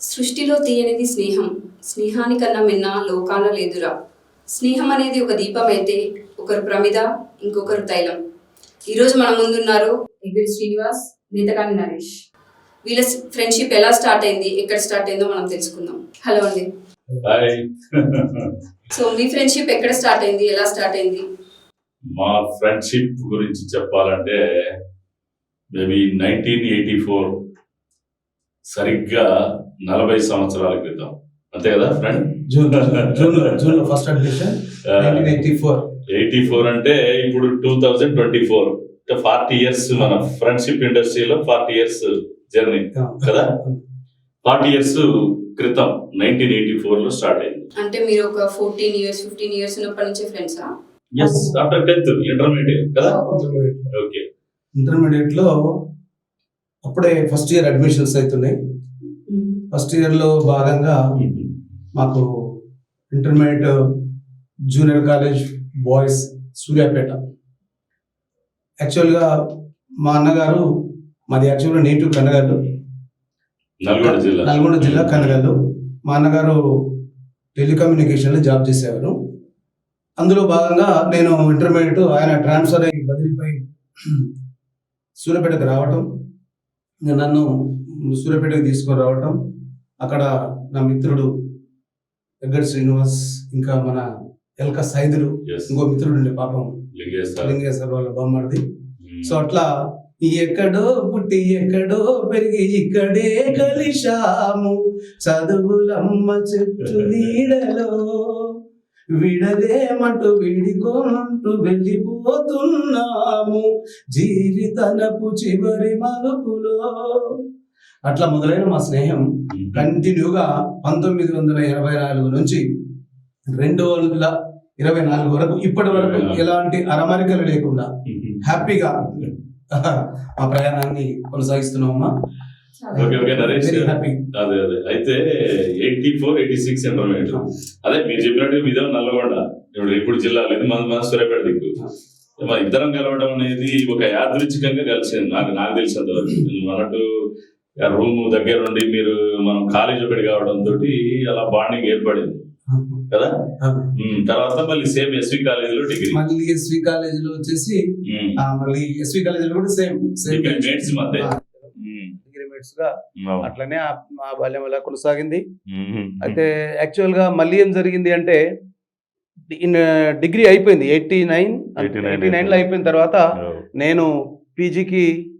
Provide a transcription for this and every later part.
సృష్టిలో తీయనిది స్నేహం. స్నేహానికన్నా మిన్న లోకాన లేదురా. స్నేహం అనేది ఒక దీపం అయితే ఒకరు ప్రమిద ఇంకొకరు తైలం. ఈరోజు మన ముందున్నారు ఎగిరి శ్రీనివాస్ నేతకాని నరేష్. వీళ్ళ ఫ్రెండ్షిప్ ఎలా స్టార్ట్ అయింది ఎక్కడ స్టార్ట్ అయిందో మనం తెలుసుకుందాం. హలో అండి. సో మీ ఫ్రెండ్షిప్ ఎక్కడ స్టార్ట్ అయింది? ఎలా స్టార్ట్ అయింది? మా ఫ్రెండ్షిప్ గురించి చెప్పాలంటే మేబీ నైన్టీన్ ఎయిటీ ఫోర్ సరిగ్గా నలభై సంవత్సరాల క్రితం. అంతే కదా friend? June June June first admission eighty four. Eighty four అంటే ఇప్పుడు two thousand twenty four. Forty years మన ఫ్రెండ్షిప్ ఇండస్ట్రీలో ఫార్టీ ఇయర్స్ జర్నీ కదా? ఫార్టీ ఇయర్స్ క్రితం నైన్టీన్ ఎయిటీ ఫోర్లో స్టార్ట్ అయింది. అంటే మీరు ఒక ఫోర్టీన్ ఇయర్స్ ఫిఫ్టీన్ ఇయర్స్ ఉన్నప్పటి నుంచే ఫ్రెండ్సా? ఎస్ ఆఫ్టర్ టెన్త్ ఇంటర్మీడియట్ కదా? ఓకే ఇంటర్మీడియట్లో అప్పుడే ఫస్ట్ ఇయర్ అడ్మిషన్స్ అవుతున్నాయి ఫస్ట్ ఇయర్లో భాగంగా మాకు intermediate junior college boys Suryapet. యాక్చువల్గా మా అన్నగారు మాది యాక్చువల్గా నేటివ్ కనగల్లు నల్గొండ జిల్లా. నల్గొండ జిల్లా కనగల్లు. మా అన్నగారు టెలికమ్యూనికేషన్లో జాబ్ చేసేవారు. అందులో భాగంగా నేను ఇంటర్మీడియట్ ఆయన ట్రాన్స్ఫర్ అయ్యి బదిలీపై సూర్యాపేటకు రావటం నన్ను సూర్యాపేటకు తీసుకొని రావటం అక్కడ నా మిత్రుడు వెంకట శ్రీనివాస్ ఇంకా మన ఎల్క సైదులు ఇంకో మిత్రుడు ఉండే పాపం లింగేశ్వర. లింగేశ్వర వాళ్ళ బొమ్మడిది సో అట్లా ఎక్కడో పుట్టి ఎక్కడో పెరిగి ఇక్కడే కలిశాము. చదువులమ్మ చెట్టు నీడలో విడలేమంటూ విడికోమంటూ వెళ్ళిపోతున్నాము. జీవితనపు చివరి మలుపులో. అట్లా మొదలైన మా స్నేహం కంటిన్యూగా పంతొమ్మిది వందల ఎనభై నాలుగు నుంచి రెండు వందల ఇరవై నాలుగు వరకు ఇప్పటి వరకు ఎలాంటి అరమరికలు లేకుండా హ్యాపీగా మా ప్రయాణాన్ని కొనసాగిస్తున్నామమ్మా okay okay Naresh very happy అదే అదే. అయితే eighty four eighty six intermediate అదే మీరు చెప్పినట్టు మీదే నల్లగొండ. ఇప్పుడు ఇప్పుడు జిల్లాలో ఇది మన మన సూర్యాపేట దిక్కు. మరి ఇద్దరం కలవడం అనేది ఒక యాదృచ్ఛికంగా కలిసింది. నాకు నాకు తెలిసినంత వరకు అన్నట్టు రూమ్ దగ్గర నుండి మీరు మనం కాలేజ్ ఒకటి కావడం తోటి అలా బాండింగ్ ఏర్పడింది. కదా? తర్వాత మళ్ళీ సేమ్ ఎస్వి కాలేజీలో డిగ్రీ. మళ్ళీ ఎస్వి కాలేజీలో వచ్చేసి ఉమ్, ఆ, మళ్ళీ ఎస్వి కాలేజీలో కూడా సేమ్ సేమ్ మేట్స్ మధ్య. ఉమ్, డిగ్రీ మేట్స్గా అవును. అట్లనే ఆ- మా బాల్యం అలా కొనసాగింది. అయితే యాక్చువల్గా మళ్ళీ ఏం జరిగింది అంటే ఇన్ డిగ్రీ అయిపోయింది. ఎయిటీ నైన్ 89 ఎయిటీ నైన్లో అయిపోయిన తర్వాత. నేను పీజీకి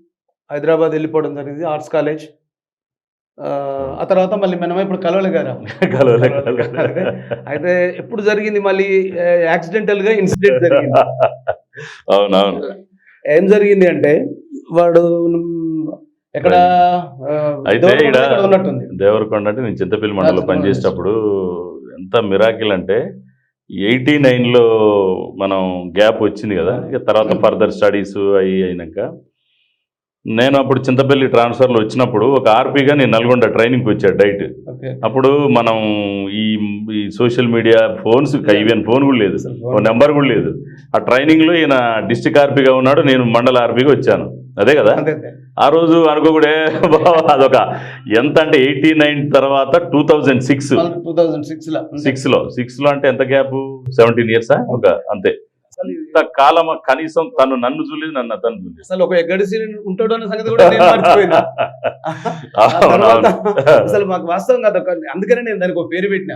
హైదరాబాద్ వెళ్ళిపోవడం జరిగింది ఆర్ట్స్ కాలేజ్. ఆ, తర్వాత మళ్ళీ మనం ఇప్పుడు కలవలే గారా కలవలే. అయితే ఎప్పుడు జరిగింది మళ్ళీ యాక్సిడెంటల్గా ఇన్సిడెంట్ జరిగింది? అవునవును. ఏం జరిగింది అంటే వాడు ఎక్కడ అయితే దేవరకొండ ఉన్నట్టుంది. అంటే నేను చింతపల్లి చింతపల్లి పనిచేసేటప్పుడు ఎంత మిరాకిల్ అంటే ఎయిటీ లో మనం గ్యాప్ వచ్చింది కదా ఇక తర్వాత ఫర్దర్ స్టడీస్ అవి అయినాక నేను అప్పుడు చింతపల్లి ట్రాన్స్ఫర్లో వచ్చినప్పుడు ఒక ఆర్పీగా నేను నల్గొండ ట్రైనింగ్కి వచ్చాను డైట్. అప్పుడు మనం ఈ ఈ social media phones even phone కూడా లేదు. ఓ నెంబర్ కూడా లేదు. ఆ ట్రైనింగ్లో ఈయన డిస్టిక్ ఆర్పీగా ఉన్నాడు నేను మండల ఆర్పీగా వచ్చాను. అదే కదా. ఆ రోజు అనుకోకూడే అదొక ఎంత అంటే ఎయిటీ నైన్ తర్వాత టూ థౌజండ్ సిక్స్. మళ్ళీ 2006 లో సిక్స్లో సిక్స్లో అంటే ఎంత గ్యాప్? Seventeen years? ఒక అంతే. ఇంత కాలం కనీసం తను నన్ను చూడలేదు నన్ను అతను చూడలేదు. అసలు ఒక ఎగ్గడిసి ఉంటాడు అన్న సంగతి కూడా నేను మర్చిపోయినా. అసలు మాకు వాస్తవం కాదు అందుకనే నేను దానికి ఒక పేరు పెట్టిన.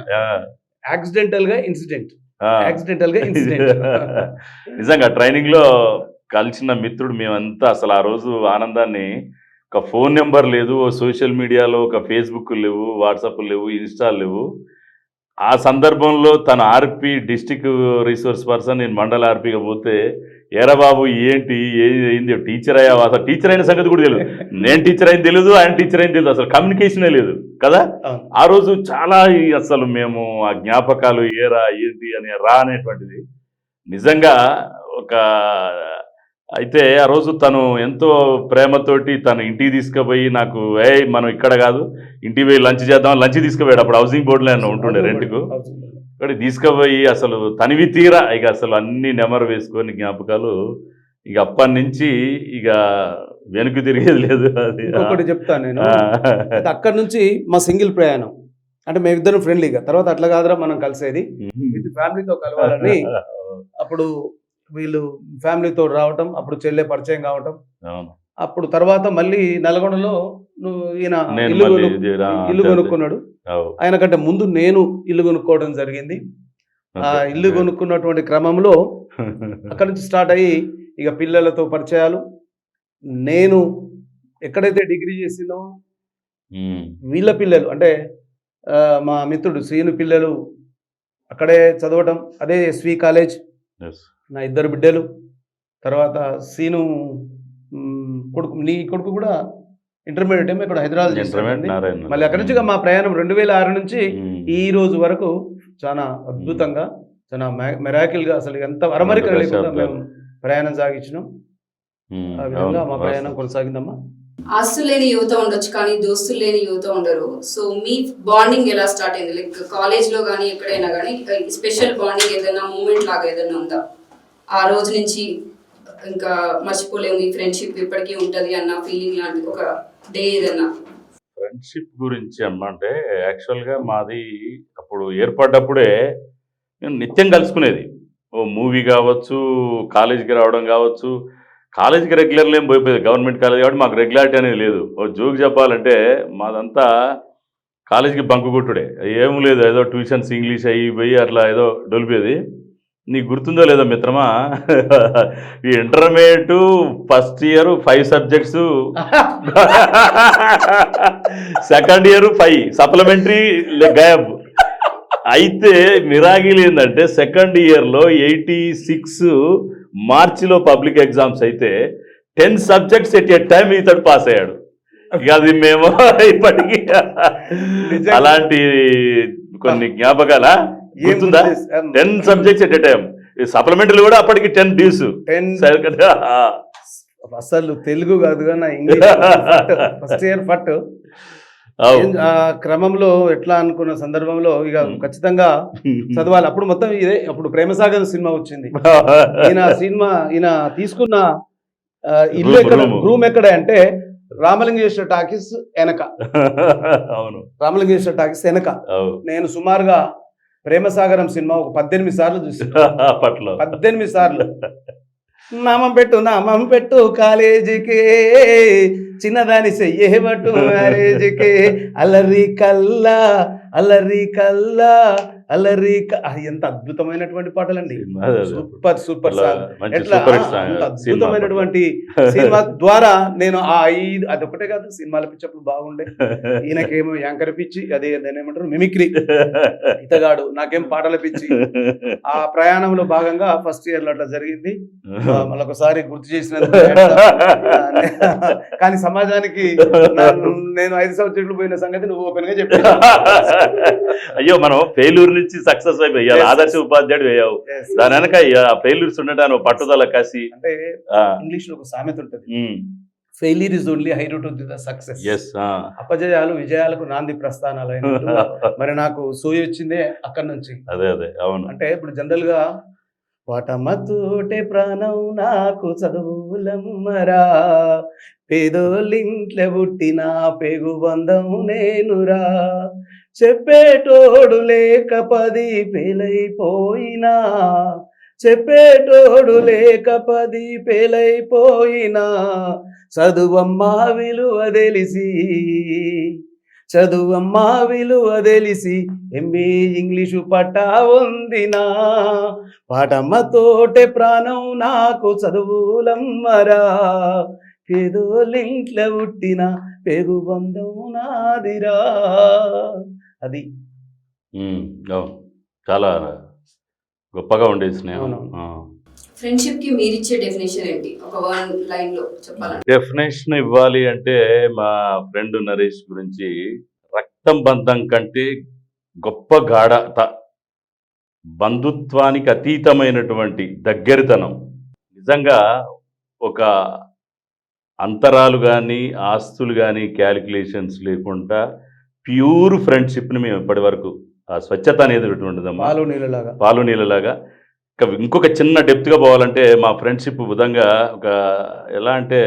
యాక్సిడెంటల్గా ఇన్సిడెంట్. యాక్సిడెంటల్గా ఇన్సిడెంట్. నిజంగా ట్రైనింగ్లో కలిసిన మిత్రుడు మేమంతా అసలు ఆ రోజు ఆనందాన్ని ఒక ఫోన్ నెంబర్ లేదు సోషల్ మీడియాలో ఒక ఫేస్బుక్ లేవు వాట్సాప్ లేవు ఇన్స్టా లేవు. ఆ సందర్భంలో తన ఆర్పి డిస్టిక్ రిసోర్స్ పర్సన్ నేను మండల ఆర్పీగా పోతే ఏరా బాబు ఏంటి ఏది? టీచర్ అయ్యా అసలు టీచర్ అయిన సంగతి కూడా తెలియదు. నేను టీచర్ అయిన తెలియదు ఆయన టీచర్ అయిన తెలియదు. అసలు కమ్యూనికేషనే లేదు కదా. ఆ రోజు చాలా అసలు మేము ఆ జ్ఞాపకాలు ఏరా ఏంటి? అని రా అనేటువంటిది. నిజంగా ఒక అయితే ఆ రోజు తను ఎంతో ప్రేమతోటి తను ఇంటికి తీసుకుపోయి నాకు ఏ మనం ఇక్కడ కాదు ఇంటికి పోయి లంచ్ చేద్దాం లంచ్ తీసుకుపోయాడు. అప్పుడు హౌసింగ్ బోర్డులో ఉంటుండే రెంట్కు? ఇక్కడ తీసుకుపోయి అసలు తనివి తీరా ఇక అసలు అన్ని నెమరు వేసుకొని జ్ఞాపకాలు ఇక అప్పటి నుంచి ఇక వెనుక తిరిగేది లేదు అది. ఇంకొకటి చెప్తాను నేను. అక్కడ నుంచి మా సింగిల్ ప్రయాణం. అంటే మేమిద్దరం ఫ్రెండ్లీగా తర్వాత అట్లా కాదురా మనం కలిసేది. విత్ ఫ్యామిలీతో కలవాలని అప్పుడు వీళ్ళు ఫ్యామిలీతో రావటం అప్పుడు చెల్లె పరిచయం కావటం. అప్పుడు తర్వాత మళ్ళీ నల్గొండలో నువ్వు ఈయన ఇల్లు. కొనుక్కున్నాడు. ఆయన కంటే ముందు నేను ఇల్లు కొనుక్కోవడం జరిగింది ఆ. ఇల్లు కొనుక్కున్నటువంటి క్రమంలో అక్కడ నుంచి స్టార్ట్ అయ్యి ఇక పిల్లలతో పరిచయాలు నేను ఎక్కడైతే డిగ్రీ చేసినో. వీళ్ళ పిల్లలు అంటే మా మిత్రుడు శ్రీను పిల్లలు అక్కడే చదవటం అదే ఎస్వి కాలేజ్. నా ఇద్దరు బిడ్డలు తర్వాత సీను కొడుకు నీ కొడుకు కూడా ఇంటర్మీడియట్ ఏమో ఇక్కడ హైదరాబాద్ మళ్ళీ అక్కడి నుంచి మా ప్రయాణం రెండు వేల ఆరు నుంచి. ఈ రోజు వరకు చాలా అద్భుతంగా చాలా మెరాకిల్గా అసలు ఎంత అరమరిక లేకుండా. మేము ప్రయాణం సాగించినాం. ఆ విధంగా. మా ప్రయాణం కొనసాగిందమ్మా ఆస్తులు లేని యువత ఉండొచ్చు కానీ దోస్తులు లేని యువత ఉండరు సో మీ బాండింగ్ ఎలా స్టార్ట్ అయింది లైక్ కాలేజ్లో కానీ ఎక్కడైనా కానీ స్పెషల్ బాండింగ్ ఏదైనా మూమెంట్ లాగా ఏదైనా ఉందా ఆ రోజు నుంచి ఇంకా మర్చిపోలేము ఈ ఫ్రెండ్షిప్ ఇప్పటికీ ఉంటది అన్న ఫీలింగ్ లాంటి ఒక డే ఏదన్నా. ఫ్రెండ్షిప్ గురించి అమ్మంటే యాక్చువల్గా మాది అప్పుడు ఏర్పడ్డప్పుడే నేను నిత్యం కలుసుకునేది. ఓ మూవీ కావచ్చు కాలేజీకి రావడం కావచ్చు కాలేజీకి రెగ్యులర్లు ఏం పోయిపోయేది గవర్నమెంట్ కాలేజ్ కాబట్టి మాకు రెగ్యులారిటీ అనేది లేదు. ఓ జోక్ చెప్పాలంటే మాదంతా కాలేజీకి బంకు కొట్టుడే. ఏం లేదు ఏదో ట్యూషన్స్ ఇంగ్లీష్ అయ్యి పోయి అట్లా ఏదో డొలిపేది. నీకు గుర్తుందో లేదో మిత్రమా? ఈ intermediate first year five subjects second year five supplementary గాయబ్ అయితే మిరాగిల్ ఏంటంటే సెకండ్ ఇయర్లో ఎయిటీ సిక్స్ మార్చిలో పబ్లిక్ ఎగ్జామ్స్ అయితే ten subjects at a time ఇతడు పాస్ అయ్యాడు. ఇక అది మేము ఇప్పటికీ. అలాంటి కొన్ని జ్ఞాపకాల? Ten subjects at time supplementary కూడా అప్పటికి టెన్ డ్యూస్ టెన్ అసలు తెలుగు కాదు కానీ ఇంగ్లీష్ ఫస్ట్ ఇయర్ ఫట్ ఆ క్రమంలో ఎట్లా అనుకున్న సందర్భంలో ఇక. ఖచ్చితంగా చదవాలి. అప్పుడు మొత్తం ఇదే అప్పుడు ప్రేమసాగర్ సినిమా వచ్చింది. ఈయన సినిమా ఈయన తీసుకున్న ఇల్లు ఎక్కడ. రూమ్ ఎక్కడ అంటే రామలింగేశ్వర టాకీస్ వెనక. అవును. రామలింగేశ్వర టాకీస్ వెనక. నేను సుమారుగా ప్రేమసాగరం సినిమా ఒక పద్దెనిమిది సార్లు చూసాను అప్పట్లో. పద్దెనిమిది సార్లు. నామం పెట్టు నామం పెట్టు కాలేజీకి. చిన్నదాని చెయ్యేబట్టు మ్యారేజ్కి. అల్లరి కల్లా అల్లరి కల్లా. అల్లరి క- ఆ, ఎంత అద్భుతమైనటువంటి పాటలండి. అదే, అదే. సూపర్ సూపర్ ఎట్లా? సినిమా అద్భుతమైనటువంటి సినిమా ద్వారా నేను ఆ ఐదు అదొకటే కాదు సినిమాల పిచ్చప్పుడు బాగుండే. ఈయనకేమో యాంకర్ పిచ్చి అదే ఏమంటారు? మిమిక్రీ. ఇతగాడు నాకేం పాటల పిచ్చి. ఆ ప్రయాణంలో భాగంగా ఫస్ట్ ఇయర్లో అట్లా జరిగింది. మళ్ళొకసారి గుర్తు చేసినందుకు కానీ సమాజానికి నేను ఐదు సంవత్సరాలు పోయిన సంగతి నువ్వు ఓపెన్గా చెప్పి అయ్యో మనం ఫెయిల్యూర్ నుంచి సక్సెస్ అయిపోయి ఆదర్శ ఉపాధ్యాయుడు వేయావు దాని వెనక ఫెయిల్యూర్స్ ఉండటాను పట్టుదల కసి అంటే ఇంగ్లీష్లో ఒక సామెత ఉంటుంది. Failure is only high root the success అపజయాలు విజయాలకు నాంది ప్రస్థానాలు మరి నాకు సోయి వచ్చిందే అక్కడి నుంచి. అదే అదే అవును. అంటే ఇప్పుడు జనరల్గా పాటమతోటే ప్రాణం నాకు చదువులమ్మరా పేదోళ్ళింట్ల పుట్టిన పేగు బంధం నేనురా. చెప్పేటోడు లేక పది పేలైపోయినా చెప్పేటోడు లేక పది పేలైపోయినా చదువమ్మా విలువ తెలిసి చదువమ్మా విలువ తెలిసి ఎంబీ ఇంగ్లీషు పట్టా ఉందినా పాటమ్మ తోటే ప్రాణం నాకు చదువులమ్మరా పేదోళ్ళింట్ల పుట్టిన పెగు బంధం నాదిరా. అది. చాలా గొప్పగా ఉండేది స్నేహం. ఫ్రెండ్షిప్కి డెఫినేషన్ ఏంటి? ఒక వన్ లైన్లో చెప్పాలంటే. డెఫినేషన్ ఇవ్వాలి అంటే మా ఫ్రెండ్ నరేష్ గురించి రక్తం బంధం కంటే గొప్ప గాఢత బంధుత్వానికి అతీతమైనటువంటి దగ్గరితనం. నిజంగా ఒక అంతరాలు కానీ ఆస్తులు కానీ క్యాలిక్యులేషన్స్ లేకుండా ప్యూర్ ఫ్రెండ్షిప్ని మేము ఇప్పటి వరకు ఆ స్వచ్ఛత అనేది ఉంటుందమ్మా పాలు నీళ్ళలాగా. పాలు నీళ్ళలాగా. ఇంకా ఇంకొక చిన్న డెప్త్గా పోవాలంటే మా ఫ్రెండ్షిప్ విధంగా ఒక ఎలా అంటే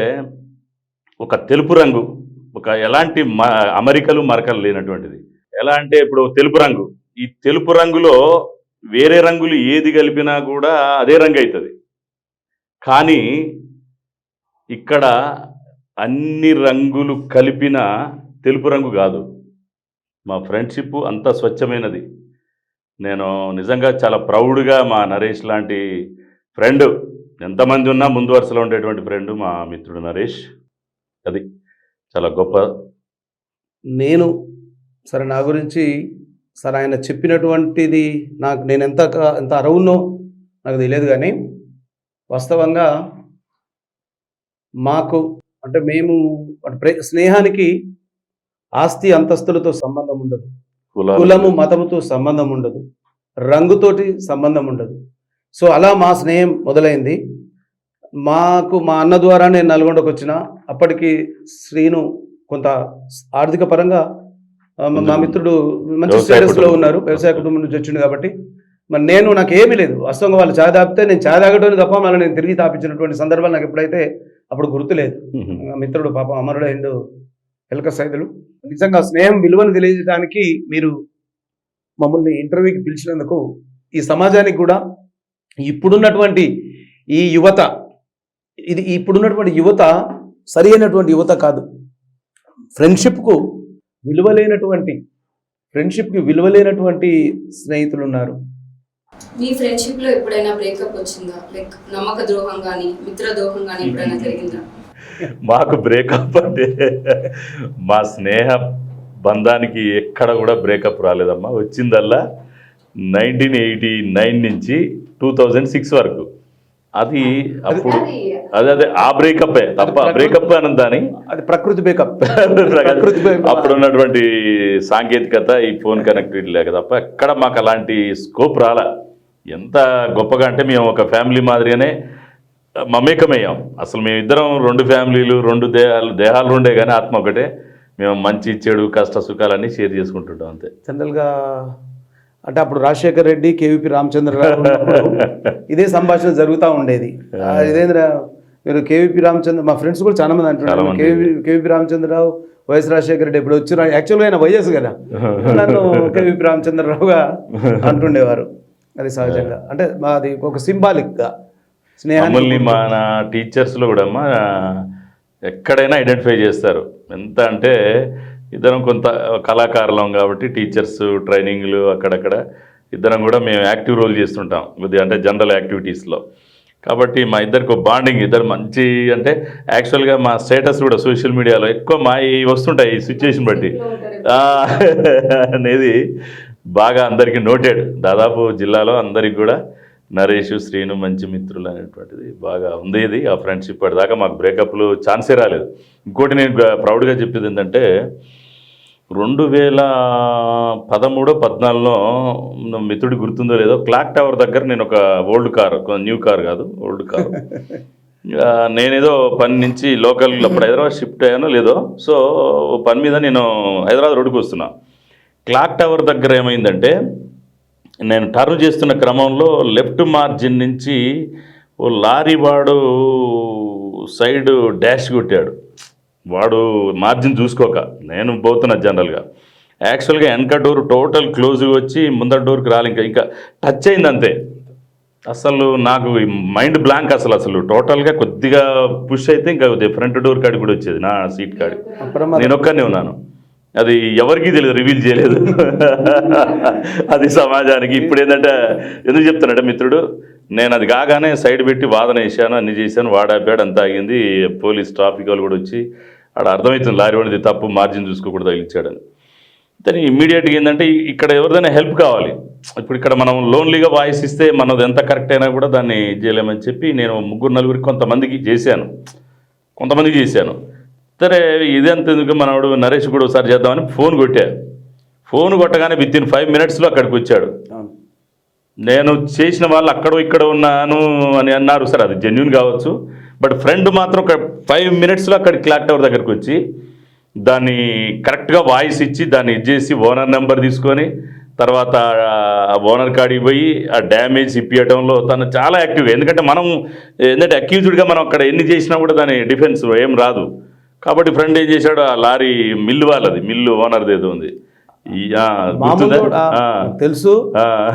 ఒక తెలుపు రంగు ఒక ఎలాంటి మ అమరికలు మరకలు లేనటువంటిది. ఎలా అంటే ఇప్పుడు తెలుపు రంగు. ఈ తెలుపు రంగులో వేరే రంగులు ఏది కలిపినా కూడా అదే రంగు అవుతుంది. కానీ ఇక్కడ అన్ని రంగులు కలిపిన తెలుపు రంగు కాదు. మా ఫ్రెండ్షిప్ అంత స్వచ్ఛమైనది. నేను నిజంగా చాలా ప్రౌడ్గా మా నరేష్ లాంటి ఫ్రెండ్ ఎంతమంది ఉన్నా ముందు వరుసలో ఉండేటువంటి ఫ్రెండ్ మా మిత్రుడు నరేష్. అది చాలా గొప్ప. నేను సరే నా గురించి సరే ఆయన చెప్పినటువంటిది నాకు నేను ఎంత ఎంత అరవునో నాకు తెలియదు కానీ వాస్తవంగా మాకు అంటే మేము అంటే స్నేహానికి ఆస్తి అంతస్తులతో సంబంధం ఉండదు. కులము మతముతో సంబంధం ఉండదు. రంగుతోటి సంబంధం ఉండదు. సో అలా మా స్నేహం మొదలైంది. మాకు మా అన్న ద్వారా నేను నల్గొండకు వచ్చిన. అప్పటికి శ్రీను కొంత ఆర్థిక పరంగా మా- మిత్రుడు మంచి స్టేటస్లో. ఉన్నారు. వ్యవసాయ కుటుంబం నుంచి వచ్చిండు కాబట్టి. మరి నేను నాకు ఏమీ లేదు. వాస్తవంగా వాళ్ళు చాయ్ తాపితే నేను చాయ్ తాగటం తప్ప మళ్ళీ నేను తిరిగి తాపించినటువంటి సందర్భాలు నాకు ఎప్పుడైతే అప్పుడు గుర్తులేదు. మిత్రుడు పాపం అమరుడు అండ్ ఎలక సైదులు. నిజంగా స్నేహం విలువను తెలియజేయడానికి మీరు మమ్మల్ని ఇంటర్వ్యూకి పిలిచినందుకు ఈ సమాజానికి కూడా ఇప్పుడున్నటువంటి ఈ యువత ఇది ఇప్పుడున్నటువంటి యువత సరి అయినటువంటి యువత కాదు. ఫ్రెండ్షిప్కు విలువలేనటువంటి ఫ్రెండ్షిప్కి విలువలేనటువంటి స్నేహితులు ఉన్నారు. మీ ఫ్రెండ్షిప్లో ఎప్పుడైనా బ్రేకప్ వచ్చిందా? లైక్ నమ్మక ద్రోహం కానీ మిత్ర ద్రోహం కానీ ఎప్పుడైనా జరిగిందా? మాకు బ్రేకప్ అంటే మా స్నేహ బంధానికి ఎక్కడ కూడా బ్రేకప్ రాలేదమ్మా. వచ్చిందల్లా నైన్టీన్ ఎయిటీ నైన్ నుంచి టూ థౌజండ్ సిక్స్ వరకు. అది అప్పుడు అదే అదే ఆ బ్రేకప్పే తప్ప బ్రేకప్ అని. దాని అది ప్రకృతి బేకప్ ప్రకృతి. అప్పుడు ఉన్నటువంటి సాంకేతికత ఈ ఫోన్ కనెక్టివిటీ లేక తప్ప ఎక్కడ మాకు అలాంటి స్కోప్ రాలా. ఎంత గొప్పగా అంటే మేము ఒక ఫ్యామిలీ మాదిరిగానే మమేకమయ్యాం. అసలు మేమిద్దరం రెండు ఫ్యామిలీలు రెండు దేహాలు దేహాలు రెండే కానీ ఆత్మ ఒకటే. మేము మంచి చెడు కష్ట సుఖాలన్నీ షేర్ చేసుకుంటుంటాం అంతే. జనరల్గా అంటే అప్పుడు రాజశేఖర్ రెడ్డి కేవీపీ రామచంద్రరావు ఇదే సంభాషణ జరుగుతూ ఉండేది. ఇదేంద్రా మీరు కేవీపీ రామచంద్ర మా ఫ్రెండ్స్ కూడా చాలా మంది అంటున్నారు. KV KVP Ramachandrarao YS Rajasekhara Reddy ఎప్పుడు వచ్చి యాక్చువల్గా ఆయన వైఎస్ కదా. నన్ను కేవీపీ రామచంద్రరావుగా అంటుండేవారు. అది సహజంగా. అంటే మాది ఒక సింబాలిక్గా. మమ్మల్ని మన టీచర్స్లో కూడా అమ్మా ఎక్కడైనా ఐడెంటిఫై చేస్తారు. ఎంత అంటే ఇద్దరం కొంత కళాకారులం కాబట్టి టీచర్స్ ట్రైనింగ్లు అక్కడక్కడ ఇద్దరం కూడా మేము యాక్టివ్ రోల్ చేస్తుంటాం. కొద్దిగా అంటే జనరల్ యాక్టివిటీస్లో. కాబట్టి మా ఇద్దరికి ఒక బాండింగ్ ఇద్దరు మంచి అంటే యాక్చువల్గా మా స్టేటస్ కూడా సోషల్ మీడియాలో ఎక్కువ మా వస్తుంటాయి ఈ సిచ్యువేషన్ బట్టి. అనేది బాగా అందరికీ నోటెడ్. దాదాపు జిల్లాలో అందరికి కూడా నరేష్ శ్రీను మంచి మిత్రులు అనేటువంటిది బాగా ఉంది ఇది. ఆ ఫ్రెండ్షిప్ ఇప్పటిదాకా మాకు బ్రేకప్లు ఛాన్సే రాలేదు. ఇంకోటి నేను ప్రౌడ్గా చెప్పేది ఏంటంటే రెండు వేల పదమూడో పద్నాలుగులో మిత్రుడి గుర్తుందో లేదో క్లాక్ టవర్ దగ్గర నేను ఒక ఓల్డ్ కార్ న్యూ కార్ కాదు ఓల్డ్ కార్. నేనేదో పని నుంచి లోకల్ అప్పుడు హైదరాబాద్ షిఫ్ట్ అయ్యానో లేదో సో పని మీద నేను హైదరాబాద్ రోడ్డుకి వస్తున్నా. క్లాక్ టవర్ దగ్గర ఏమైందంటే నేను టర్న్ చేస్తున్న క్రమంలో లెఫ్ట్ మార్జిన్ నుంచి ఓ లారీ వాడు సైడ్ డాష్ కొట్టాడు. వాడు మార్జిన్ చూసుకోక నేను పోతున్నా జనరల్గా. యాక్చువల్గా వెనక డోర్ టోటల్ క్లోజ్గా వచ్చి ముందర డోర్కి రాలి ఇంకా ఇంకా టచ్ అయింది అంతే. అసలు నాకు మైండ్ బ్లాంక్ అసలు అసలు టోటల్గా కొద్దిగా పుష్ అయితే ఇంకా ఫ్రంట్ డోర్ కాడికి కూడా వచ్చేది నా సీట్ కాడికి. అప్రమాదం. నేను ఒక్కనే ఉన్నాను. అది ఎవరికీ తెలియదు రివీల్ చేయలేదు. అది సమాజానికి. ఇప్పుడు ఏంటంటే ఎందుకు చెప్తానంటే మిత్రుడు నేను అది కాగానే సైడ్ పెట్టి వాదన వేసాను అన్ని చేశాను వాడాపాడు అంత ఆగింది. పోలీస్ ట్రాఫిక్ వాళ్ళు కూడా వచ్చి ఆడ అర్థమవుతుంది లారీ వాడిది తప్పు మార్జిన్ చూసుకోకూడదు తగిలించాడని. కానీ ఇమ్మీడియట్గా ఏంటంటే ఇక్కడ ఎవరిదైనా హెల్ప్ కావాలి. ఇప్పుడు ఇక్కడ మనం లోన్లీగా వాయిస్ ఇస్తే మనది ఎంత కరెక్ట్ అయినా కూడా దాన్ని ఇది చేయలేమని చెప్పి నేను ముగ్గురు నలుగురికి కొంతమందికి చేశాను. కొంతమందికి చేశాను. సరే ఇదంత ఎందుకు మనవాడు నరేష్ కూడా ఒకసారి చేద్దామని ఫోన్ కొట్టా. ఫోన్ కొట్టగానే విత్ ఇన్ ఫైవ్ మినిట్స్లో అక్కడికి వచ్చాడు. నేను చేసిన వాళ్ళు అక్కడ ఇక్కడ ఉన్నాను అని అన్నారు సరే అది జెన్యున్ కావచ్చు. బట్ ఫ్రెండ్ మాత్రం ఒక ఫైవ్ మినిట్స్లో అక్కడ క్లాక్ టవర్ దగ్గరికి వచ్చి దాన్ని కరెక్ట్గా వాయిస్ ఇచ్చి దాన్ని ఇది చేసి ఓనర్ నెంబర్ తీసుకొని తర్వాత ఓనర్ కాడికి పోయి ఆ డ్యామేజ్ ఇప్పియటంలో తను చాలా యాక్టివ్గా ఎందుకంటే మనం ఏంటంటే అక్యూజ్డ్గా మనం అక్కడ ఎన్ని చేసినా కూడా దాని డిఫెన్స్ ఏం రాదు. కాబట్టి ఫ్రెండ్ ఏం చేశాడు? ఆ లారీ మిల్లు వాళ్ళది మిల్లు ఓనర్ది ఏదో ఉంది. తెలుసు.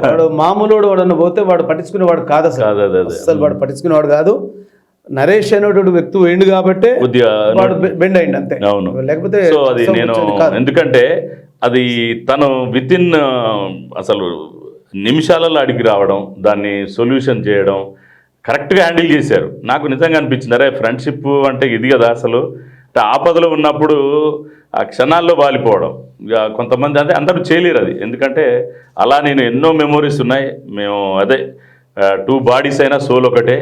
వాడు మామూలు వాడు పోతే వాడు పట్టించుకునేవాడు కాదు అసలు. అసలు వాడు పట్టించుకునేవాడు కాదు. నరేష్ అనేటువంటి వ్యక్తి వేయండు కాబట్టి వాడు బెండ్ అయింది అంతే. అవును. లేకపోతే అది నేను. ఎందుకంటే అది తను విత్ ఇన్ అసలు నిమిషాలలో అడిగి రావడం దాన్ని సొల్యూషన్ చేయడం కరెక్ట్గా హ్యాండిల్ చేశారు. నాకు నిజంగా అనిపించింది అరే ఫ్రెండ్షిప్ అంటే ఇది కదా అసలు. ఆపదలో ఉన్నప్పుడు ఆ క్షణాల్లో వాలిపోవడం. ఇక కొంతమంది అదే అందరూ చేయలేరు అది. ఎందుకంటే అలా నేను ఎన్నో మెమోరీస్ ఉన్నాయి. మేము అదే టూ బాడీస్ అయినా సోల్ ఒకటే.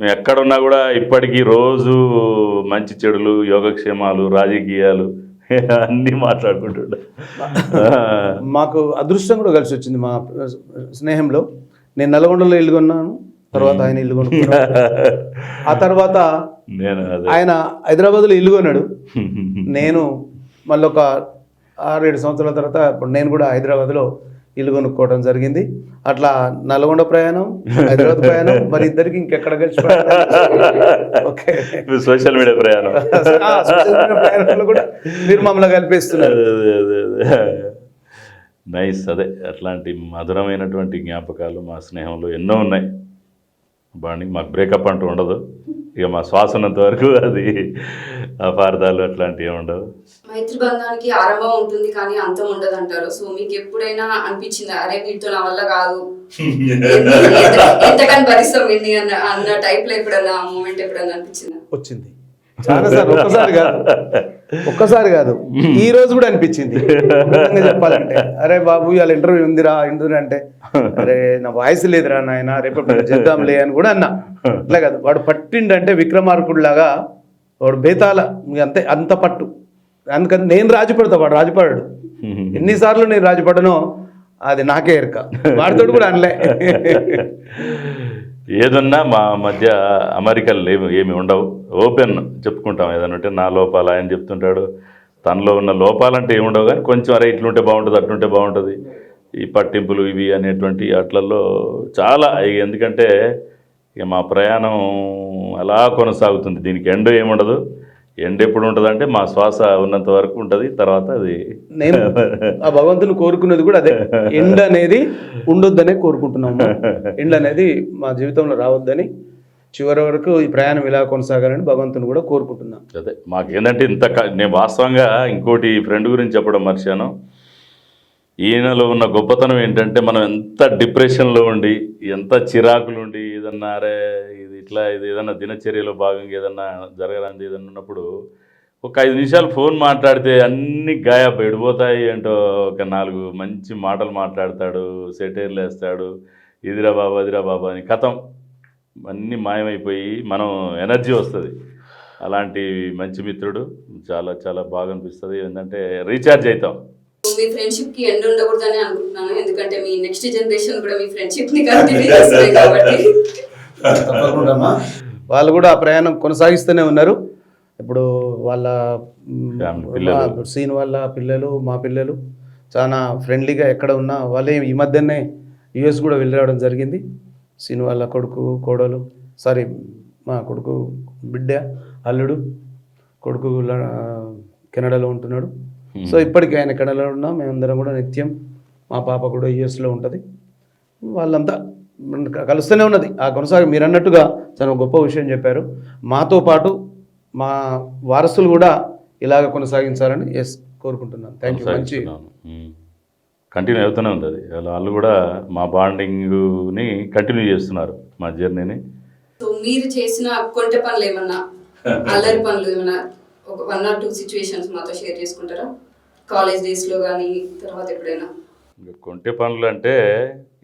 మేము ఎక్కడున్నా కూడా ఇప్పటికీ రోజు మంచి చెడులు యోగక్షేమాలు రాజకీయాలు అన్నీ మాట్లాడుకుంటుండే. మాకు అదృష్టం కూడా కలిసి వచ్చింది మా స్నేహంలో. నేను నల్గొండలో ఇల్లు కొన్నాను. తర్వాత ఆయన ఇల్లు ఆ తర్వాత ఆయన హైదరాబాద్లో ఇల్లు కొన్నాడు. నేను మళ్ళీ ఒక ఆరేడు సంవత్సరాల తర్వాత ఇప్పుడు నేను కూడా హైదరాబాద్లో ఇల్లు కొనుక్కోవడం జరిగింది. అట్లా నల్గొండ ప్రయాణం హైదరాబాద్ ప్రయాణం మరి ఇద్దరికి ఇంకెక్కడ కలిసి ఓకే. సోషల్ మీడియా ప్రయాణం. ఆ, సోషల్ మీడియా ప్రయాణంలో కూడా మీరు మమ్మల్ని కల్పిస్తున్నారు. నైస్ అదే. అట్లాంటి మధురమైనటువంటి జ్ఞాపకాలు మా స్నేహంలో ఎన్నో ఉన్నాయి. బాండింగ్ మాకు బ్రేకప్ అంటూ ఉండదు. ఇక మా శ్వాస ఉన్నంత వరకు అది అపార్థాలు అట్లాంటివి ఏమి ఉండవు. మైత్రి బంధానికి ఆరంభం ఉంటుంది కానీ అంతం ఉండదు అంటారు. సో మీకు ఎప్పుడైనా అనిపించిందా అరే వీటితో నా వల్ల కాదు? ఎంత- ఎంతకని భరిస్తాం వీడిని? అన్న అన్న టైప్లో ఎప్పుడన్నా మూమెంట్ ఎప్పుడన్నా అనిపించిందా? వచ్చింది. చాలా ఒక్కసారి కాదు. ఒక్కసారి కాదు ఈ రోజు కూడా అనిపించింది. చెప్పాలంటే. అరే బాబు ఇవాళ ఇంటర్వ్యూ ఉందిరా ఇంటర్వ్యూ అంటే అరే నా వాయిస్ లేదురా నాయన రేపు చేద్దాంలే అని కూడా అన్నా. అట్లా కాదు వాడు పట్టిండంటే విక్రమార్కుడు లాగా వాడు బేతాల అంతే అంత పట్టు. అందుకని నేను రాజు పడతా వాడు రాజు పడాడు ఎన్నిసార్లు నేను రాజు పడనో అది నాకే ఎరక. వాడితోడు కూడా అనలే. ఏదన్నా మా మధ్య అమెరికలు ఏమి ఏమి ఉండవు. ఓపెన్ చెప్పుకుంటాం ఏదన్నా ఉంటే నా లోపాలు ఆయన చెప్తుంటాడు. తనలో ఉన్న లోపాలంటే ఏమి ఉండవు కానీ కొంచెం అరే ఇట్లుంటే బాగుంటుంది అట్లుంటే బాగుంటుంది. ఈ పట్టింపులు ఇవి అనేటువంటి వాటిలలో చాలా ఇక ఎందుకంటే ఇక మా ప్రయాణం అలా కొనసాగుతుంది. దీనికి ఎండ ఏముండదు. ఎండ ఎప్పుడు ఉంటుంది అంటే మా శ్వాస ఉన్నంత వరకు ఉంటుంది తర్వాత అది నేను ఆ భగవంతుని కోరుకునేది కూడా అదే. ఎండ అనేది ఉండొద్దనే కోరుకుంటున్నాము. ఎండ అనేది మా జీవితంలో రావద్దని చివరి వరకు ఈ ప్రయాణం ఇలా కొనసాగాలని భగవంతుని కూడా కోరుకుంటున్నాం. అదే మాకేంటంటే ఇంత నేను వాస్తవంగా ఇంకోటి ఫ్రెండ్ గురించి చెప్పడం మర్చాను ఈయనలో ఉన్న గొప్పతనం ఏంటంటే మనం ఎంత డిప్రెషన్లో ఉండి ఎంత చిరాకులు ఉండి ఏదన్నా అరే ఇది ఇట్లా ఇది ఏదన్నా దినచర్యలో భాగంగా ఏదన్నా జరగరాంది ఏదన్నా ఉన్నప్పుడు ఒక ఐదు నిమిషాలు ఫోన్ మాట్లాడితే అన్ని గాయబ్ ఎడిపోతాయి ఏంటో ఒక నాలుగు మంచి మాటలు మాట్లాడతాడు సెటైర్లు వేస్తాడు ఇదిరా బాబా అదిరా బాబా అని కథం. అన్నీ మాయమైపోయి మనం ఎనర్జీ వస్తుంది. అలాంటి మంచి మిత్రుడు చాలా చాలా బాగా అనిపిస్తుంది. ఏంటంటే రీఛార్జ్ అవుతాం మీ ఫ్రెండ్షిప్కి ఎండ్ ఉండకూడదని అనుకుంటున్నాను. ఎందుకంటే మీ నెక్స్ట్ జనరేషన్ కూడా మీ ఫ్రెండ్షిప్ని కంటిన్యూ చేస్తుంది కాబట్టి. తప్పకుండా. వాళ్ళు కూడా ఆ ప్రయాణం కొనసాగిస్తూనే ఉన్నారు. ఇప్పుడు వాళ్ళ సీన్ వాళ్ళ పిల్లలు మా పిల్లలు చాలా ఫ్రెండ్లీగా ఎక్కడ ఉన్నా వాళ్ళే ఈ మధ్యనే యుఎస్ కూడా వెళ్ళి రావడం జరిగింది. సీన్ వాళ్ళ కొడుకు కోడలు సారీ మా కొడుకు బిడ్డ అల్లుడు కొడుకు కెనడాలో ఉంటున్నాడు. సో ఇప్పటికీ ఆయన కెనడాలో ఉన్నాం మేమందరం కూడా నిత్యం మా పాప కూడా యుఎస్లో ఉంటుంది. వాళ్ళంతా కలుస్తూనే ఉన్నది. ఆ కొనసాగి మీరు అన్నట్టుగా చాలా గొప్ప విషయం చెప్పారు. మాతో పాటు మా వారసులు కూడా ఇలాగ కొనసాగించాలని ఎస్ కోరుకుంటున్నాను. థ్యాంక్ యూ మంచి కంటిన్యూ అవుతూనే ఉంది అది వాళ్ళ- వాళ్ళు కూడా మా బాండింగ్ని కంటిన్యూ చేస్తున్నారు మా జర్నీని సో మీరు చేసిన కొంటె పనులు ఏమన్నా అల్లరి పనులు ఏమన్నా ఒక వన్ ఆర్ టూ సిచ్యువేషన్స్ మాతో షేర్ చేసుకుంటారా? కాలేజ్ డేస్లో కానీ తర్వాత ఎప్పుడైనా? ఇంకా కొంటె పనులు అంటే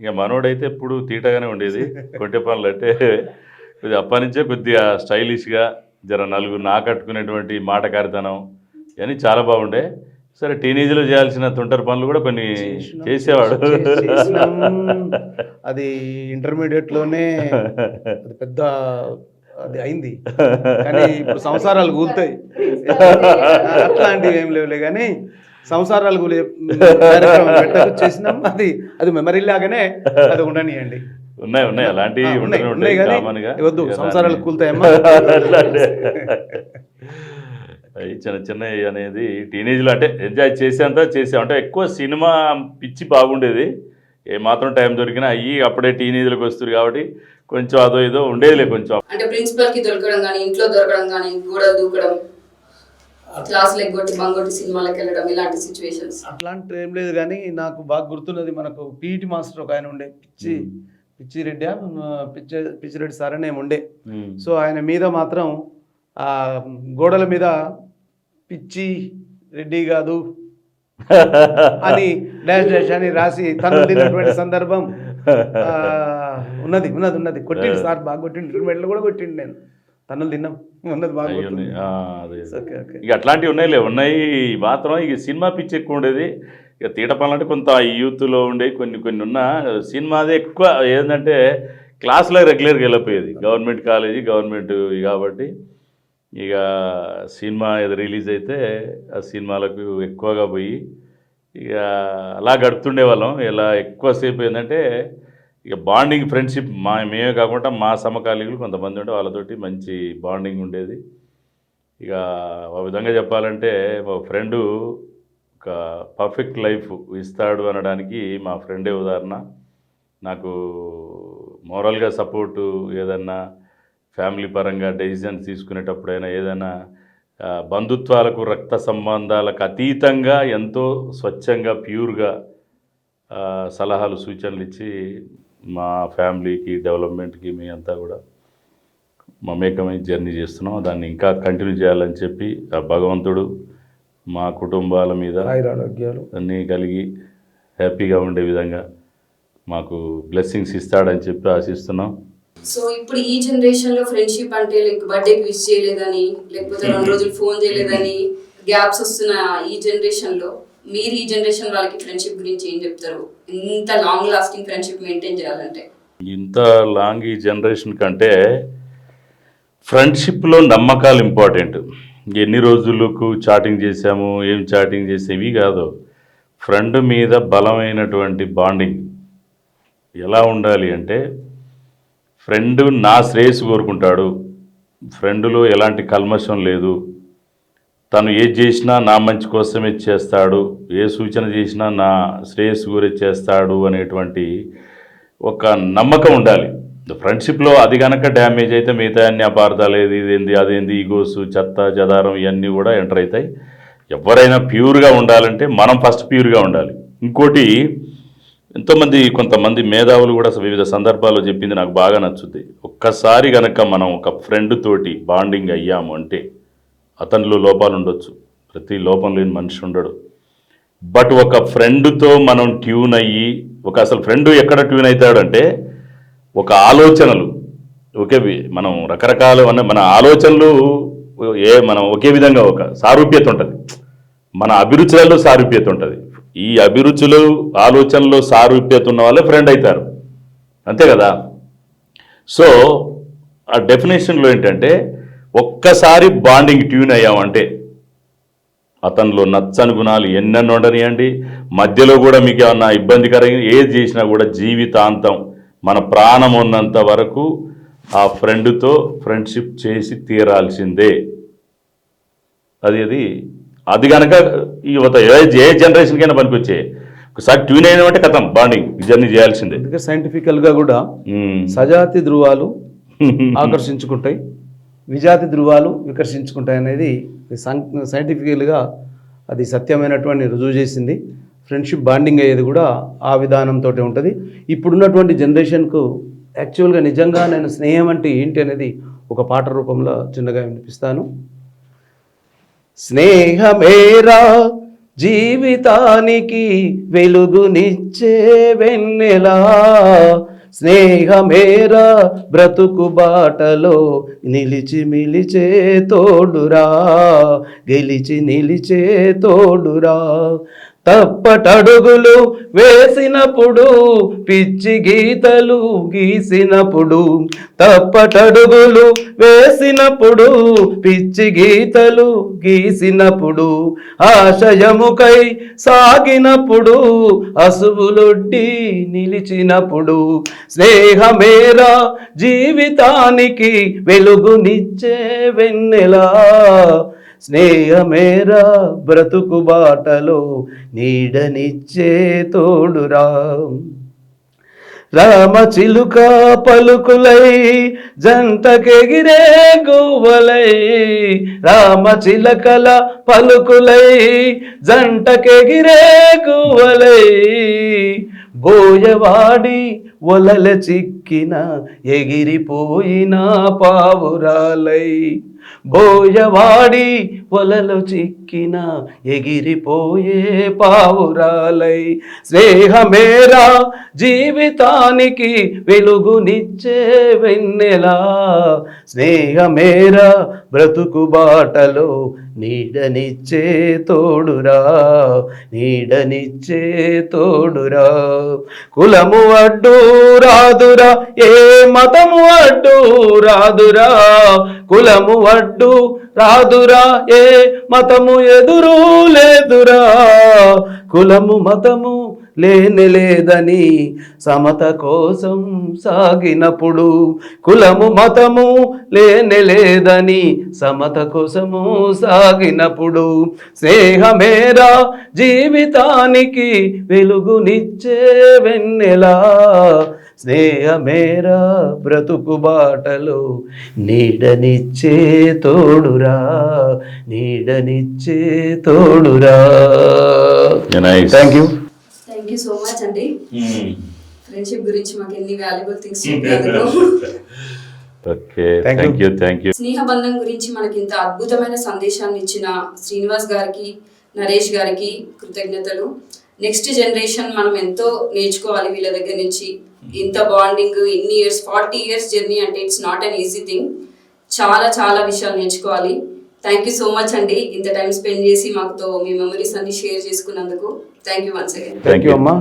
ఇక మనోడైతే ఎప్పుడు తీటగానే ఉండేది. కొంటె పనులు అంటే కొద్దిగా అప్పటి నుంచే కొద్దిగా స్టైలిష్గా జర నలుగురు ఆకట్టుకునేటువంటి మాటకారితనం ఇవన్నీ చాలా బాగుండే. సరే టీనేజ్లో చేయాల్సిన తుంటరి పనులు కూడా కొన్ని చేసేవాడు. అది ఇంటర్మీడియట్లోనే అది పెద్ద అది అయింది. కానీ ఇప్పుడు సంసారాలు కూలుతాయి అట్లాంటివి ఏం లేవులే కానీ సంసారాలు గులే కార్యక్రమం పెట్టకు చేసినాం. అది అది మెమరీ లాగానే అది ఉండనియండి. ఉన్నాయి ఉన్నాయి. కానీ గా వద్దు సంసారాలు కూలుతాయమ్మా. చిన్న చిన్నవి అనేది టీనేజ్లో అంటే ఎంజాయ్ చేసేంత చేసాం అంటే ఎక్కువ సినిమా పిచ్చి బాగుండేది. ఏ మాత్రం టైం దొరికినా అయ్యి అప్పుడే టీనేజ్లోకి వస్తుంది కాబట్టి కొంచెం అదో ఏదో ఉండేదిలే కొంచెం. అంటే ప్రిన్సిపల్కి దొరకడం కానీ ఇంట్లో దొరకడం కానీ గోడలు దూకడం క్లాసులు ఎగ్గొట్టి బంగొట్టి సినిమాలకు వెళ్ళడం ఇలాంటి సిచ్యువేషన్స్ అట్లాంటి ఏం లేదు కానీ నాకు బాగా గుర్తున్నది మనకు పీఈటీ మాస్టర్ ఒక ఆయన ఉండే పిచ్చి పిచ్చి రెడ్డి పిచ్చి పిచ్చిరెడ్డి సార్ అని ఉండే. సో ఆయన మీద మాత్రం ఆ గోడల మీద పిచ్చి రెడ్డి కాదు అని డాష్ డాష్ అని రాసి తను తిన్నటువంటి సందర్భం ఆ, ఉన్నది ఉన్నది ఉన్నది. కొట్టిండు సార్ బాగా కొట్టిండు. మెడలు కూడా కొట్టిండు నేను. తన్నులు తిన్నాం. ఉన్నది ఇక అట్లాంటివి ఉన్నాయిలే ఉన్నాయి మాత్రం. ఇక సినిమా పిచ్చి ఎక్కువ ఉండేది. ఇక తీట పనులంటే కొంత యూత్లో ఉండే కొన్ని కొన్ని ఉన్న. సినిమాదే ఎక్కువ. ఏంటంటే క్లాస్లో రెగ్యులర్గా వెళ్ళిపోయేది. గవర్నమెంట్ కాలేజీ గవర్నమెంట్ కాబట్టి. ఇక సినిమా ఏదో రిలీజ్ అయితే ఆ సినిమాలకు ఎక్కువగా పోయి ఇక అలా గడుపుతుండే వాళ్ళం ఇలా ఎక్కువసేపు ఏంటంటే ఇక బాండింగ్ ఫ్రెండ్షిప్ మా మేమే కాకుండా మా సమకాలీకులు కొంతమంది ఉంటే వాళ్ళతోటి మంచి బాండింగ్ ఉండేది. ఇక ఒక విధంగా చెప్పాలంటే మా ఫ్రెండు ఒక పర్ఫెక్ట్ లైఫ్ ఇస్తాడు అనడానికి మా ఫ్రెండే ఉదాహరణ. నాకు మోరల్గా సపోర్టు ఏదన్నా ఫ్యామిలీ పరంగా డెసిజన్స్ తీసుకునేటప్పుడైనా ఏదైనా బంధుత్వాలకు రక్త సంబంధాలకు అతీతంగా ఎంతో స్వచ్ఛంగా ప్యూర్గా సలహాలు సూచనలు ఇచ్చి మా ఫ్యామిలీకి డెవలప్మెంట్కి మీ అంతా కూడా మమేకమై జర్నీ చేస్తున్నాం. దాన్ని ఇంకా కంటిన్యూ చేయాలని చెప్పి ఆ భగవంతుడు మా కుటుంబాల మీద ఆరోగ్యాలు అన్నీ కలిగి హ్యాపీగా ఉండే విధంగా మాకు బ్లెస్సింగ్స్ ఇస్తాడని చెప్పి ఆశిస్తున్నాం. సో ఇప్పుడు ఈ జనరేషన్లో ఫ్రెండ్షిప్ అంటే లైక్ బర్త్డేకి విష్ చేయలేదని లేకపోతే రెండు రోజులు ఫోన్ చేయలేదని గ్యాప్స్ వస్తున్న ఈ జనరేషన్లో మీరు ఈ జనరేషన్ వాళ్ళకి ఫ్రెండ్షిప్ గురించి ఏం చెప్తారు? ఇంత లాంగ్ లాస్టింగ్ ఫ్రెండ్షిప్ మెయింటైన్ చేయాలంటే. ఇంత లాంగ్ ఈ జనరేషన్ కంటే ఫ్రెండ్షిప్లో నమ్మకాలు ఇంపార్టెంట్ ఎన్ని రోజులకు చాటింగ్ చేసాము ఏం చాటింగ్ చేసాము ఇవి కాదు. ఫ్రెండ్ మీద బలమైనటువంటి బాండింగ్ ఎలా ఉండాలి అంటే ఫ్రెండ్ నా శ్రేయస్సు కోరుకుంటాడు. ఫ్రెండ్లో ఎలాంటి కల్మషం లేదు. తను ఏది చేసినా నా మంచి కోసమే చేస్తాడు ఏ సూచన చేసినా నా శ్రేయస్సు గురించి చేస్తాడు అనేటువంటి ఒక నమ్మకం ఉండాలి. ఫ్రెండ్షిప్లో అది కనుక డ్యామేజ్ అయితే మిగతా అన్ని అపార్థాలు ఏది ఇదేంది అదేంది ఈగోస్ చెత్త చెదారం ఇవన్నీ కూడా ఎంటర్ అవుతాయి. ఎవరైనా ప్యూర్గా ఉండాలంటే మనం ఫస్ట్ ప్యూర్గా ఉండాలి. ఇంకోటి ఎంతోమంది కొంతమంది మేధావులు కూడా వివిధ సందర్భాల్లో చెప్పింది నాకు బాగా నచ్చుద్ది. ఒక్కసారి కనుక మనం ఒక ఫ్రెండ్ తోటి బాండింగ్ అయ్యాము అంటే అతనిలో లోపాలు ఉండొచ్చు ప్రతి లోపం లేని మనిషి ఉండడు. బట్ ఒక ఫ్రెండ్తో మనం ట్యూన్ అయ్యి ఒక అసలు ఫ్రెండ్ ఎక్కడ ట్యూన్ అవుతాడంటే ఒక ఆలోచనలు. ఒకే మనం రకరకాల మన మన ఆలోచనలు ఏ మనం ఒకే విధంగా ఒక సారూప్యత ఉంటుంది. మన అభిరుచులలో సారూప్యత ఉంటుంది. ఈ అభిరుచులు ఆలోచనలో సారూప్యత ఉన్న వాళ్ళే ఫ్రెండ్ అవుతారు అంతే కదా? సో ఆ డెఫినేషన్లో ఏంటంటే ఒక్కసారి బాండింగ్ ట్యూన్ అయ్యామంటే అతనిలో నచ్చని గుణాలు ఎన్నెన్ని ఉండనియండి. మధ్యలో కూడా మీకు ఏమన్నా ఇబ్బందికరంగా ఏది చేసినా కూడా జీవితాంతం మన ప్రాణం ఉన్నంత వరకు ఆ ఫ్రెండ్తో ఫ్రెండ్షిప్ చేసి తీరాల్సిందే. అది అది అది కనుక ఈ యువత ఏ జనరేషన్కైనా పనికొచ్చే. ఒకసారి ట్యూన్ అయినామంటే కథం బాండింగ్ జర్నీ చేయాల్సిందే. అందుకే సైంటిఫికల్గా కూడా. సజాతి ధృవాలు ఆకర్షించుకుంటాయి. విజాతి ధృవాలు వికర్షించుకుంటాయి అనేది సైంటిఫికల్గా అది సత్యమైనటువంటి రుజువు చేసింది. ఫ్రెండ్షిప్ బాండింగ్ అయ్యేది కూడా ఆ విధానంతో ఉంటుంది. ఇప్పుడున్నటువంటి జనరేషన్కు యాక్చువల్గా నిజంగా నేను స్నేహం అంటే ఏంటి అనేది ఒక పాట రూపంలో చిన్నగా వినిపిస్తాను. స్నేహమేరా జీవితానికి వెలుగునిచ్చే వెన్నెలా స్నేహమేరా బ్రతుకు బాటలో నిలిచి మిలిచే తోడురా గెలిచి నిలిచే తోడురా. తప్పటడుగులు వేసినప్పుడు పిచ్చి గీతలు గీసినప్పుడు. తప్పటడుగులు వేసినప్పుడు పిచ్చి గీతలు గీసినప్పుడు. ఆశయముకై సాగినప్పుడు అసువులొడ్డి నిలిచినప్పుడు. స్నేహమేరా జీవితానికి వెలుగునిచ్చే వెన్నెలా స్నేహమేరా బ్రతుకు బాటలో నీడనిచ్చే తోడురా. రామ చిలుక పలుకులై జంటకెగిరే గువ్వలై రామ చిలకల పలుకులై జంటకెగిరే గువ్వలై. బోయవాడి ఒలల చిక్కిన ఎగిరిపోయిన పావురాలై. బోయవాడి వలలో చిక్కిన ఎగిరిపోయే పావురాలై స్నేహమేరా జీవితానికి వెలుగునిచ్చే వెన్నెలా? స్నేహమేరా బ్రతుకు బాటలో నీడనిచ్చే తోడురా నీడనిచ్చే తోడురా కులము అడ్డు రాదురా ఏ మతము అడ్డు రాదురా కులము అడ్డు రాదురా ఏ మతము ఎదురు లేదురా. కులము మతము లేని లేదని సమత కోసం సాగినప్పుడు కులము మతము లేని లేదని సమత కోసము సాగినప్పుడు స్నేహమేరా జీవితానికి వెలుగునిచ్చే వెన్నెలా. స్నేహమేరా బ్రతుకు బాటలో నీడనిచ్చే తోడురా నీడనిచ్చే తోడురా. Thank you thank you so much అండి. Hmm. ఫ్రెండ్షిప్ గురించి మాకు ఎన్ని వాల్యుబుల్ థింగ్స్ స్నేహ బంధం గురించి మనకి ఇంత అద్భుతమైన సందేశాన్ని ఇచ్చిన శ్రీనివాస్ గారికి నరేష్ గారికి కృతజ్ఞతలు. నెక్స్ట్ జనరేషన్ మనం ఎంతో నేర్చుకోవాలి వీళ్ళ దగ్గర నుంచి. ఇంత బాండింగ్ ఇన్ని ఇయర్స్ ఫార్టీ ఇయర్స్ జర్నీ అంటే it's not an easy thing చాలా చాలా విషయాలు నేర్చుకోవాలి. థ్యాంక్ యూ సో మచ్ అండి ఇంత టైం స్పెండ్ చేసి మాతో మీ మెమరీస్ అన్ని షేర్ చేసుకున్నందుకు thank you once again thank you అమ్మా.